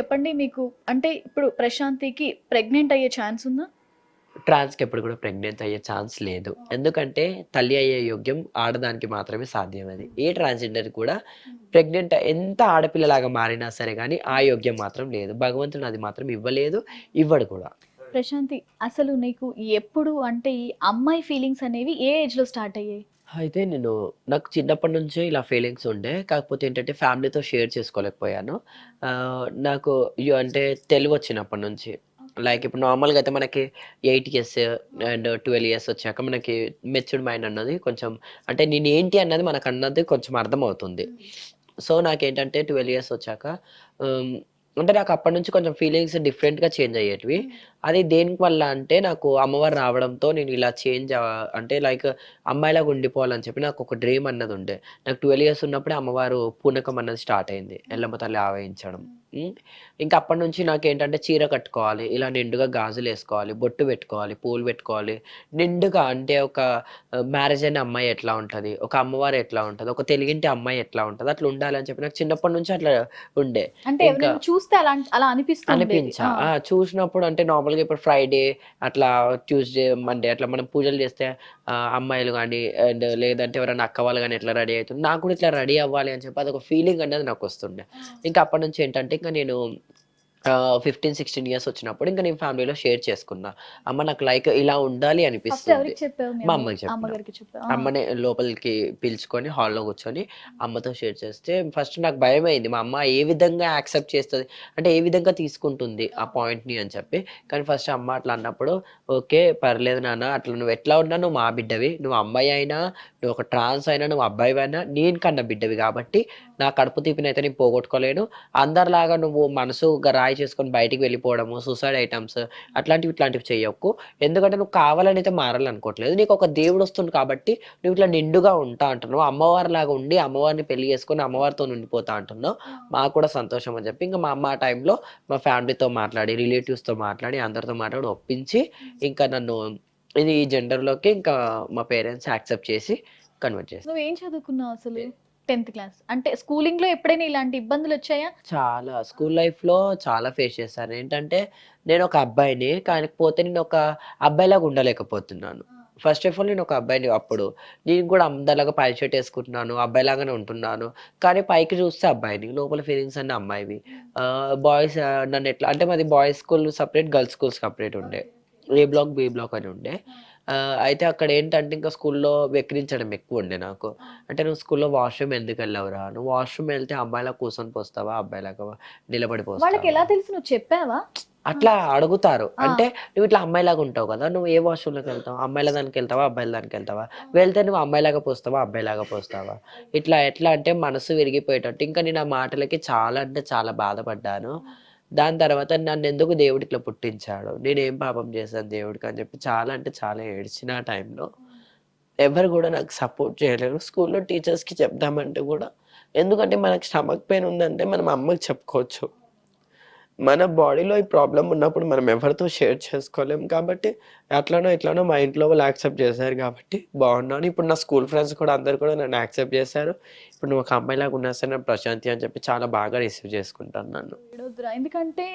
చెప్పండి మీకు అంటే ఇప్పుడు ప్రశాంతికి ప్రెగ్నెంట్ అయ్యే ఛాన్స్ ఉందా? ట్రాన్స్కి ఎప్పుడు కూడా ప్రెగ్నెంట్ అయ్యే ఛాన్స్ లేదు. ఎందుకంటే తల్లి అయ్యే యోగ్యం ఆడదానికి మాత్రమే సాధ్యం అది ఏ ట్రాన్స్జెండర్ కూడా ప్రెగ్నెంట్ ఎంత ఆడపిల్లలాగా మారినా సరే కానీ ఆ యోగ్యం మాత్రం లేదు. భగవంతుడు అది మాత్రం ఇవ్వలేదు ఇవ్వడు కూడా. ప్రశాంతి అసలు నీకు ఎప్పుడు అంటే ఈ అమ్మాయి ఫీలింగ్స్ అనేవి ఏ ఏజ్లో స్టార్ట్ అయ్యాయి? అయితే నేను నాకు చిన్నప్పటి నుంచే ఇలా ఫీలింగ్స్ ఉండే. కాకపోతే ఏంటంటే ఫ్యామిలీతో షేర్ చేసుకోలేకపోయాను. నాకు ఇయ్యో అంటే తెలివి వచ్చినప్పటి నుంచి. లైక్ ఇప్పుడు నార్మల్గా అయితే మనకి eight years and twelve years వచ్చాక మనకి మెచ్యూర్డ్ మైండ్ అన్నది కొంచెం అంటే నేను ఏంటి అన్నది మనకు అన్నది కొంచెం అర్థమవుతుంది. సో నాకేంటంటే ట్వెల్వ్ ఇయర్స్ వచ్చాక అంటే నాకు అప్పటి నుంచి కొంచెం ఫీలింగ్స్ డిఫరెంట్గా చేంజ్ అయ్యేటివి. అది దేనికి వల్ల అంటే నాకు అమ్మవారు రావడంతో నేను ఇలా చేంజ్ అంటే లైక్ అమ్మాయిలాగా ఉండిపోవాలని చెప్పి నాకు ఒక డ్రీమ్ అన్నది ఉండే. నాకు ట్వెల్వ్ ఇయర్స్ ఉన్నప్పుడే అమ్మవారు పూనకం అన్నది స్టార్ట్ అయింది. ఎల్లమ్మ తల్లి ఆవహించడం. ఇంకా అప్పటి నుంచి నాకు ఏంటంటే చీర కట్టుకోవాలి ఇలా నిండుగా గాజులు వేసుకోవాలి బొట్టు పెట్టుకోవాలి పూలు పెట్టుకోవాలి. నిండుగా అంటే ఒక మ్యారేజ్ అయిన అమ్మాయి ఎట్లా ఉంటుంది ఒక అమ్మవారు ఎట్లా ఉంటుంది ఒక తెలుగింటి అమ్మాయి ఎట్లా ఉంటుంది అట్లా ఉండాలని చెప్పి నాకు చిన్నప్పటి నుంచి అట్లా ఉండే. చూస్తే అలా అనిపించా. చూసినప్పుడు అంటే నార్మల్గా ఇప్పుడు ఫ్రైడే అట్లా ట్యూస్డే మండే అట్లా మనం పూజలు చేస్తే అమ్మాయిలు కానీ అండ్ లేదంటే ఎవరైనా అక్క వాళ్ళు కానీ ఎట్లా రెడీ అవుతుంది నాకు కూడా ఇట్లా రెడీ అవ్వాలి అని చెప్పి అదొక ఫీలింగ్ అనేది నాకు వస్తుండే. ఇంకా అప్పటి నుంచి ఏంటంటే ఇంకా నేను ఫిఫ్టీన్ సిక్స్టీన్ ఇయర్స్ వచ్చినప్పుడు ఇంకా నేను ఫ్యామిలీలో షేర్ చేసుకున్నా. అమ్మ నాకు లైక్ ఇలా ఉండాలి అనిపిస్తుంది. మీ మా అమ్మ- అమ్మకి చెప్పిన. అమ్మని లోపలికి పిలుచుకొని హాల్లో కూర్చొని అమ్మతో షేర్ చేస్తే ఫస్ట్ నాకు భయం అయింది మా అమ్మ ఏ విధంగా యాక్సెప్ట్ చేస్తుంది? అంటే ఏ విధంగా తీసుకుంటుంది ఆ పాయింట్ని అని చెప్పి. కానీ ఫస్ట్ అమ్మ అట్లా అన్నప్పుడు ఓకే పర్లేదు నాన్న అట్లా నువ్వు ఎట్లా ఉన్నా నువ్వు మా బిడ్డవి. నువ్వు అమ్మాయి అయినా నువ్వు ఒక ట్రాన్స్ అయినా నువ్వు అబ్బాయి అయినా నేను కన్నా బిడ్డవి కాబట్టి నా కడుపు తీపినైతే నేను పోగొట్టుకోలేను. అందరిలాగా నువ్వు మనసు రాయి చేసుకొని బయటికి వెళ్ళిపోవడము సూసైడ్ ఐటమ్స్ అట్లాంటివి ఇట్లాంటివి చేయకు ఎందుకంటే నువ్వు కావాలని అయితే మారాలనుకోవట్లేదు. నీకు ఒక దేవుడు వస్తుంది కాబట్టి నువ్వు ఇట్లా నిండుగా ఉంటా అంటున్నావు. అమ్మవారి లాగా ఉండి అమ్మవారిని పెళ్ళి చేసుకొని అమ్మవారితో ఉండిపోతా అంటున్నావు. మాకు కూడా సంతోషం అని చెప్పి ఇంకా మా అమ్మ ఆ టైంలో మా ఫ్యామిలీతో మాట్లాడి రిలేటివ్స్తో మాట్లాడి అందరితో మాట్లాడి ఒప్పించి ఇంకా నన్ను ఇది ఈ జెండర్లోకి ఇంకా మా పేరెంట్స్ యాక్సెప్ట్ చేసి కన్వర్ట్ చేసి నువ్వు ఏం చదువుకున్నావు అసలు? Tenth class. అంటే స్కూలింగ్లో ఎప్పుడైనా ఇలాంటి ఇబ్బందులు వచ్చాయా? చాలా. స్కూల్ లైఫ్లో చాలా ఫేస్ చేశాను ఏంటంటే నేను ఒక అబ్బాయిని కాకపోతే నేను ఒక అబ్బాయిలాగా ఉండలేకపోతున్నాను. ఫస్ట్ ఆఫ్ ఆల్ నేను ఒక అబ్బాయిని అప్పుడు. నేను కూడా అందరిలాగా పై షర్ట్ వేసుకుంటున్నాను అబ్బాయిలాగానే ఉంటున్నాను. కానీ పైకి చూస్తే అబ్బాయిని లోపల ఫీలింగ్స్ అన్నీ అమ్మాయివి. బాయ్స్ నన్ను ఎట్లా అంటే మాది boys school separate girls school separate ఉండే. ఏ బ్లాక్ బి బ్లాక్ అని ఉండే. అయితే అక్కడ ఏంటంటే ఇంకా స్కూల్లో వెక్కిరించడం ఎక్కువ ఉండే నాకు. అంటే నువ్వు స్కూల్లో వాష్రూమ్ ఎందుకు వెళ్ళవురా? నువ్వు వాష్రూమ్ వెళ్తే అమ్మాయిలా కూర్చొని పోస్తావా? అబ్బాయిలాగా నిలబడి వాళ్ళకి ఎలా తెలుసు నువ్వు చెప్పావా? అట్లా అడుగుతారు. ఆ. అంటే నువ్వు ఇట్లా అమ్మాయిలాగా ఉంటావు కదా నువ్వు ఏ వాష్రూమ్లోకి వెళ్తావు? అమ్మాయిల దానికి వెళ్తావా? అబ్బాయిల దానికి వెళ్తావా? వెళ్తే నువ్వు అమ్మాయిలాగా పోస్తావా? అబ్బాయిలాగా పోస్తావా? ఇట్లా ఎట్లా అంటే మనసు విరిగిపోయేటట్టు. ఇంకా నేను ఆ మాటలకి చాలా అంటే చాలా బాధపడ్డాను. దాని తర్వాత నన్ను ఎందుకు దేవుడు ఇట్లా పుట్టించాడు? నేనేం పాపం చేశాను దేవుడికి అని చెప్పి చాలా అంటే చాలా ఏడ్చిన ఆ టైంలో. ఎవరు కూడా నాకు సపోర్ట్ చేయలేరు. స్కూల్లో టీచర్స్కి చెప్దామంటే కూడా. ఎందుకంటే మనకు స్టమక్ పెయిన్ ఉందంటే మనం అమ్మకి చెప్పుకోవచ్చు. మన బాడీలో ఈ ప్రాబ్లం ఉన్నప్పుడు మనం ఎవరితో షేర్ చేసుకోలేం. కాబట్టి అట్లానో ఇట్లానో మా ఇంట్లో వాళ్ళు యాక్సెప్ట్ చేశారు కాబట్టి బాగున్నాను. ఇప్పుడు నా స్కూల్ ఫ్రెండ్స్ కూడా అందరు కూడా నన్ను యాక్సెప్ట్ చేశారు. ఇప్పుడు నువ్వు ఒక అమ్మాయిలాగా ఉన్నా సరే నా ప్రశాంతి అని చెప్పి చాలా బాగా రిసీవ్ చేసుకుంటాను నన్ను. ఎందుకంటే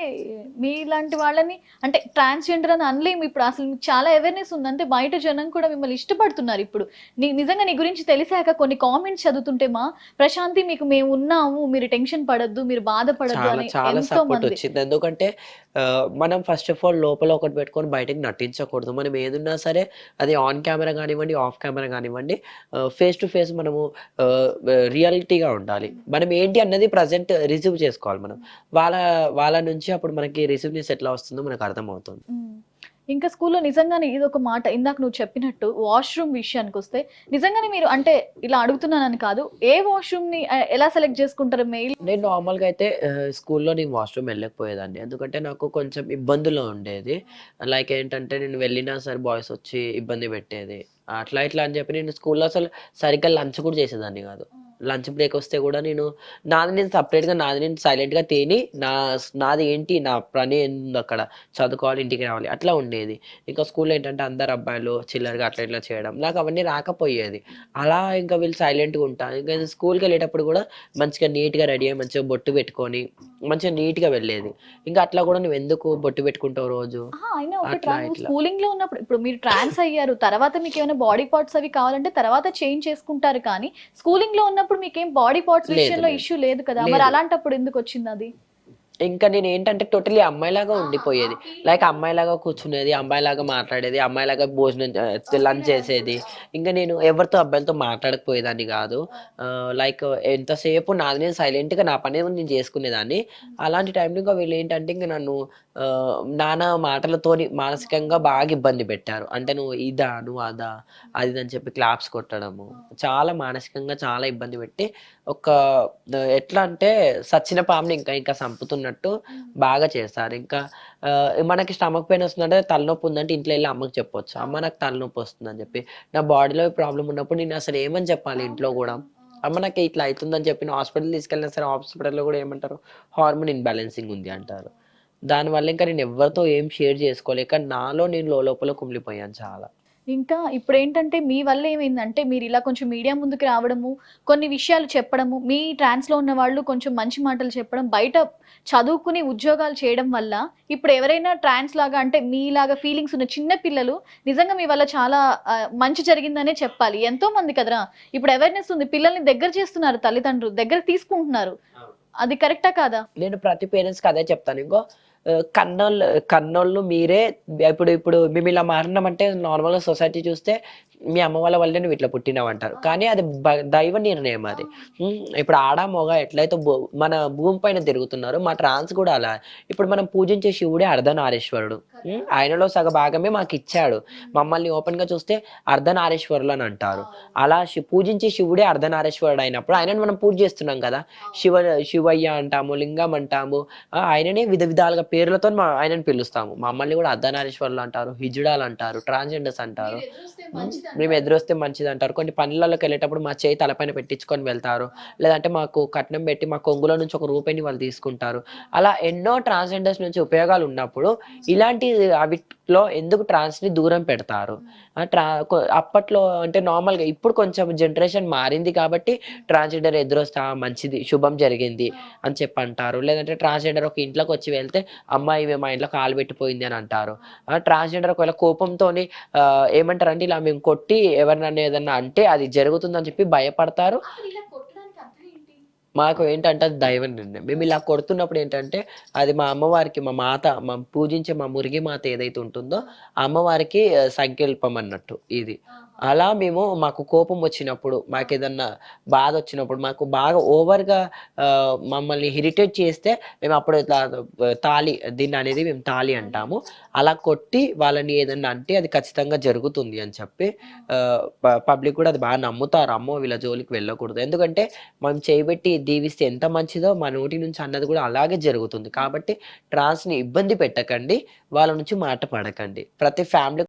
మీలాంటి వాళ్ళని అంటే ట్రాన్స్జెండర్ అని అనలేము ఇప్పుడు. అసలు మీకు చాలా అవేర్నెస్ ఉంది. అంటే బయట జనం కూడా మిమ్మల్ని ఇష్టపడుతున్నారు ఇప్పుడు. నీ నిజంగా నీ గురించి తెలిసాక కొన్ని కామెంట్స్ చదువుతుంటే మా ప్రశాంతి మీకు మేము ఉన్నాము మీరు టెన్షన్ పడద్దు మీరు బాధపడద్దు చాలా అని ఎంతో సపోర్ట్ మంది వచ్చింది ఎందుకంటే మనం ఫస్ట్ ఆఫ్ ఆల్ లోపల ఒకటి పెట్టుకొని బయటకు నటించకూడదు. మనం ఏదున్నా సరే అది ఆన్ కెమెరా కానివ్వండి ఆఫ్ కెమెరా కానివ్వండి ఫేస్ టు ఫేస్ మనము రియాలిటీగా ఉండాలి. మనం ఏంటి అన్నది ప్రజెంట్ రిసీవ్ చేసుకోవాలి మనం. వాళ్ళ వాళ్ళ నుంచి అప్పుడు మనకి రిసీవ్నెస్ ఎట్లా వస్తుందో మనకు అర్థమవుతుంది. ఇంకా స్కూల్లో నిజంగానే ఇది ఒక మాట ఇందాక నువ్వు చెప్పినట్టు వాష్రూమ్ విషయానికి వస్తే నిజంగానే మీరు అంటే ఇలా అడుగుతున్నానని కాదు ఏ వాష్రూమ్ని ఎలా సెలెక్ట్ చేసుకుంటారు మెయిల్ నేను నార్మల్గా అయితే స్కూల్లో నేను వాష్రూమ్ వెళ్ళకపోయేదాన్ని. ఎందుకంటే నాకు కొంచెం ఇబ్బందులు ఉండేది. లైక్ ఏంటంటే నేను వెళ్ళినా సరే బాయ్స్ వచ్చి ఇబ్బంది పెట్టేది. అట్లా ఇట్లా అని చెప్పి నేను స్కూల్లో అసలు సరిగ్గా లంచ్ కూడా చేసేదాన్ని కాదు. లంచ్ బ్రేక్ వస్తే కూడా నేను నాది నేను సపరేట్గా నాది నేను సైలెంట్గా తిని నా నాది ఏంటి నా పని ఏంది అక్కడ చదువుకోవాలి ఇంటికి రావాలి అట్లా ఉండేది. ఇంకా స్కూల్లో ఏంటంటే అందరు అబ్బాయిలు చిల్లరగా అట్లా ఇట్లా చేయడం నాకు అవన్నీ రాకపోయేది. అలా ఇంకా వీళ్ళు సైలెంట్గా ఉంటాను ఇంకా స్కూల్కి వెళ్ళేటప్పుడు కూడా మంచిగా నీట్గా రెడీ అయ్యి మంచిగా బొట్టు పెట్టుకొని మంచిగా నీట్గా వెళ్ళేది. ఇంకా అట్లా కూడా నువ్వు ఎందుకు బొట్టు పెట్టుకుంటావు రోజు. స్కూలింగ్లో ఉన్నప్పుడు ఇప్పుడు మీరు ట్రాన్స్ అయ్యారు తర్వాత మీకు ఏమైనా బాడీ పార్ట్స్ అవి కావాలంటే తర్వాత చేంజ్ చేసుకుంటారు కానీ స్కూలింగ్లో ఉన్నప్పుడు మీకేం బాడీ పార్ట్స్ విషయంలో. ఇష్యూ లేదు కదా మరి. అలాంటప్పుడు ఎందుకు వచ్చింది అది ఇంకా నేను ఏంటంటే టోటలీ అమ్మాయిలాగా ఉండిపోయేది. లైక్ అమ్మాయిలాగా కూర్చునేది అమ్మాయిలాగా మాట్లాడేది అమ్మాయిలాగా భోజనం లంచ్ చేసేది. ఇంకా నేను ఎవరితో అబ్బాయిలతో మాట్లాడకపోయేదాన్ని కాదు. లైక్ ఎంతసేపు నాది నేను సైలెంట్గా నా పని నేను చేసుకునేదాన్ని. అలాంటి టైంలో ఇంకా వీళ్ళు ఏంటంటే ఇంకా నన్ను నానా మాటలతోని మానసికంగా బాగా ఇబ్బంది పెట్టారు. అంటే నువ్వు ఇదా నువ్వు అదా అది ఇది అని చెప్పి క్లాప్స్ కొట్టడము. చాలా మానసికంగా చాలా ఇబ్బంది పెట్టి ఒక ఎట్లా అంటే సచ్చిన పాముని ఇంకా ఇంకా చంపుతున్నట్టు బాగా చేస్తారు. ఇంకా మనకి స్టమక్ పెయిన్ వస్తుందంటే తలనొప్పి ఉందంటే ఇంట్లో వెళ్ళి అమ్మకి చెప్పొచ్చు. అమ్మ నాకు తలనొప్పి వస్తుందని చెప్పి. నా బాడీలో ప్రాబ్లం ఉన్నప్పుడు నేను అసలు ఏమని చెప్పాలి ఇంట్లో కూడా? అమ్మ నాకు ఇట్లా అవుతుందని చెప్పి హాస్పిటల్ తీసుకెళ్ళినా సరే హాస్పిటల్లో కూడా ఏమంటారు? హార్మోన్ ఇన్బ్యాలెన్సింగ్ ఉంది అంటారు. దానివల్ల ఇంకా నేను ఎవరితో ఏం షేర్ చేసుకోలేక నాలో నేను లోపల కుమిలిపోయాను చాలా. ఇంకా ఇప్పుడు ఏంటంటే మీ వల్ల ఏమైందంటే మీరు ఇలా కొంచెం మీడియా ముందుకు రావడము కొన్ని విషయాలు చెప్పడము మీ ట్రాన్స్లో ఉన్న వాళ్ళు కొంచెం మంచి మాటలు చెప్పడం బయట చదువుకుని ఉద్యోగాలు చేయడం వల్ల ఇప్పుడు ఎవరైనా ట్రాన్స్ లాగా అంటే మీలాగా ఫీలింగ్స్ ఉన్న చిన్న పిల్లలు నిజంగా మీ వల్ల చాలా మంచి జరిగిందనే చెప్పాలి. ఎంతో మంది కదరా. ఇప్పుడు అవేర్నెస్ ఉంది. పిల్లల్ని దగ్గర చేస్తున్నారు తల్లిదండ్రులు దగ్గర తీసుకుంటున్నారు. అది కరెక్టా కాదా? నేను ప్రతి పేరెంట్స్కి అదే చెప్తాను. ఇంకో కన్నోళ్ళు కన్నోళ్ళు మీరే. ఇప్పుడు ఇప్పుడు మేము ఇలా మారినామంటే నార్మల్గా సొసైటీ చూస్తే మీ అమ్మ వాళ్ళ వల్లే నువ్వు ఇట్లా పుట్టినావు అంటారు. కానీ అది దైవ నిర్ణయం అది. ఇప్పుడు ఆడ మొగ ఎట్లయితే మన భూమి పైన తిరుగుతున్నారు మా ట్రాన్స్ కూడా అలా. ఇప్పుడు మనం పూజించే శివుడే అర్ధనారీశ్వరుడు. ఆయనలో సగ భాగమే మాకు ఇచ్చాడు మమ్మల్ని ఓపెన్గా చూస్తే అర్ధనారీశ్వరులు అని అంటారు. అలా పూజించే శివుడే అర్ధనారీశ్వరుడు అయినప్పుడు ఆయనను మనం పూజ చేస్తున్నాం కదా. శివ శివయ్య అంటాము లింగం అంటాము ఆయననే విధ విధాలుగా పేర్లతో ఆయనను పిలుస్తాము. మమ్మల్ని కూడా అర్ధనారీశ్వరులు అంటారు హిజుడాలు అంటారు ట్రాన్స్జెండర్స్ అంటారు. మేము ఎదురొస్తే మంచిది అంటారు. కొన్ని పనులలోకి వెళ్ళేటప్పుడు మా చేయి తలపైన పెట్టించుకొని వెళ్తారు. లేదంటే మాకు కట్నం పెట్టి మా కొంగులో నుంచి ఒక రూపాయిని వాళ్ళు తీసుకుంటారు. అలా ఎన్నో ట్రాన్స్జెండర్స్ నుంచి ఉపయోగాలు ఉన్నప్పుడు ఇలాంటి అవిట్లో ఎందుకు ట్రాన్స్ని దూరం పెడతారు? ట్రా అప్పట్లో అంటే నార్మల్గా ఇప్పుడు కొంచెం జనరేషన్ మారింది కాబట్టి ట్రాన్స్జెండర్ ఎదురొస్తా మంచిది శుభం జరిగింది అని చెప్పి అంటారు లేదంటే ట్రాన్స్జెండర్ ఒక ఇంట్లోకి వచ్చి వెళ్తే అమ్మాయి మా ఇంట్లో కాలు పెట్టిపోయింది అని అంటారు. ట్రాన్స్జెండర్ ఒకవేళ కోపంతోని ఆ, ఏమంటారంటే ఇలా మేము కొట్టి ఎవరినన్నా ఏదన్నా అంటే అది జరుగుతుందని చెప్పి భయపడతారు. మాకు ఏంటంటే అది దైవ నిర్ణయం. మేము ఇలా కొడుతున్నప్పుడు ఏంటంటే అది మా అమ్మవారికి మా మాత మా పూజించే మా మురిగి మాత ఏదైతే ఉంటుందో ఆ అమ్మవారికి సంకల్పం అన్నట్టు ఇది. అలా మేము మాకు కోపం వచ్చినప్పుడు మాకు ఏదన్నా బాధ వచ్చినప్పుడు మాకు బాగా ఓవర్గా మమ్మల్ని ఇరిటేట్ చేస్తే మేము అప్పుడు తాలి తాళి దీన్ని అనేది మేము తాళి అంటాము. అలా కొట్టి వాళ్ళని ఏదన్నా అంటే అది ఖచ్చితంగా జరుగుతుంది అని చెప్పి పబ్లిక్ కూడా అది బాగా నమ్ముతారు. అమ్మో వీళ్ళ జోలికి వెళ్ళకూడదు. ఎందుకంటే మనం చేయబెట్టి దీవిస్తే ఎంత మంచిదో మా నోటి నుంచి అన్నది కూడా అలాగే జరుగుతుంది. కాబట్టి ట్రాన్స్ని ఇబ్బంది పెట్టకండి. వాళ్ళ నుంచి మాట పడకండి. ప్రతి ఫ్యామిలీ